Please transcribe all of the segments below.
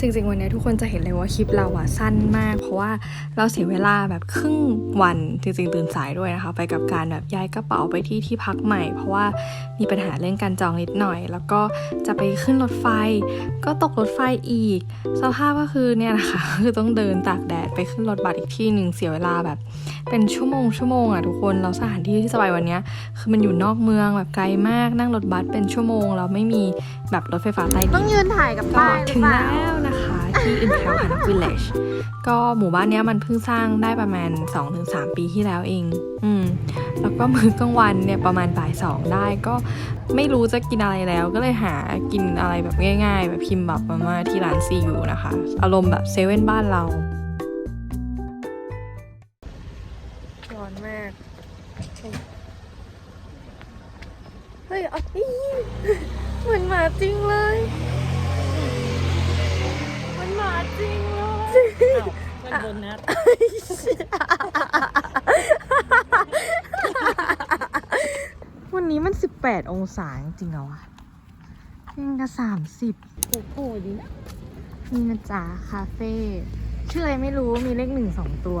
จริงๆ วันนี้ทุกคนจะเห็นเลยว่าคลิปเราอะสั้นมาก เพราะว่าเราเสียเวลาแบบครึ่งวันจริงๆ ตื่นสายด้วยนะคะ ไปกับการแบบย้ายกระเป๋าไปที่ที่พักใหม่ เพราะว่ามีปัญหาเรื่องการจองนิดหน่อย แล้วก็จะไปขึ้นรถไฟ ก็ตกรถไฟอีก สภาพก็คือเนี่ยนะคะคือต้องเดินตากแดดไปขึ้นรถบัสอีกที่หนึ่งเสียเวลาแบบ เป็นชั่วโมงชั่วโมงอะทุกคนแล้วสถานที่ที่จะไปวันเนี้ยคือมันอยู่นอกเมืองแบบไกลมากนั่งรถบัสเป็นชั่วโมงแล้วไม่มีแบบรถไฟฟ้าใต้ดินต้องยืนถ่ายกับก็ป้ายหรืถึองเปล่าแล้วนะคะที่ Intel h a n a Village ก็หมู่บ้านเนี้ยมันเพิ่งสร้างได้ประมาณ 2-3 ปีที่แล้วเอง อืมแล้วก็มื้อกลางวันเนี่ยประมาณบ่ายสองได้ก็ไม่รู้จะกินอะไรแล้วก็เลยหากินอะไรแบบง่าย ๆ แบบพิมพ์แบบมาม่าที่ร้านซีอยู่นะคะ อารมณ์แบบเซเว่นบ้านเรา ร้อนมาก เฮ้ยเอาอีเหมือนหมาจริงเลยมันหมาจริงเลยมันบนนัดวันนี้มัน 18 องศาจริงๆเหรอวะยังกับ30โอ้โหดีนะนี่นะจ๊ะคาเฟ่ชื่ออะไรไม่รู้มีเลขหนึ่งสองตัว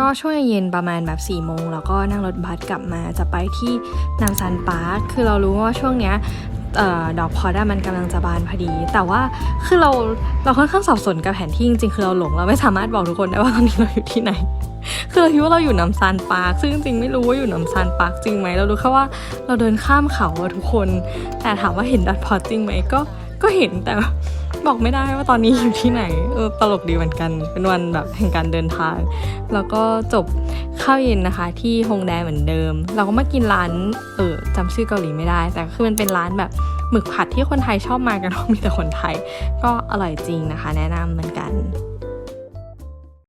ก็ช่วงเย็นประมาณแบบ4ี่โมงแล้วก็นั่งรถบัสกลับมาจะไปที่นามซันปาร์คคือเรารู้ว่าช่วงเนี้ยออดอกพอดอะมันกำลังจะบานพอดี แต่ว่าคือเราเราค่อนข้างสับสนกับแผนที่จริงๆคือเราหลงเราไม่สามารถบอกทุกคนได้ว่าตอนนี้เราอยู่ที่ไหน คือเราคิดว่าเราอยู่น้ำซานปาร์คซึ่งจริงไม่รู้ว่าอยู่น้ำซานปาร์คจริงไหมเรารู้แค่ว่าเราเดินข้ามเขาอะทุกคน แต่ถามว่าเห็นดอทพอจริงไหมก็ ก็เห็นแต่บอกไม่ได้ว่าตอนนี้อยู่ที่ไหนเออตลกดีเหมือนกัน เป็นวันแบบแห่งการเดินทาง แล้วก็จบข้าวเย็นนะคะ ที่ฮงแดเหมือนเดิม เราก็มากินร้านเออจำชื่อเกาหลีไม่ได้ แต่คือมันเป็นร้านแบบหมึกผัดที่คนไทยชอบมากันเพราะมีแต่คนไทย ก็อร่อยจริงนะคะ แนะนำเหมือนกัน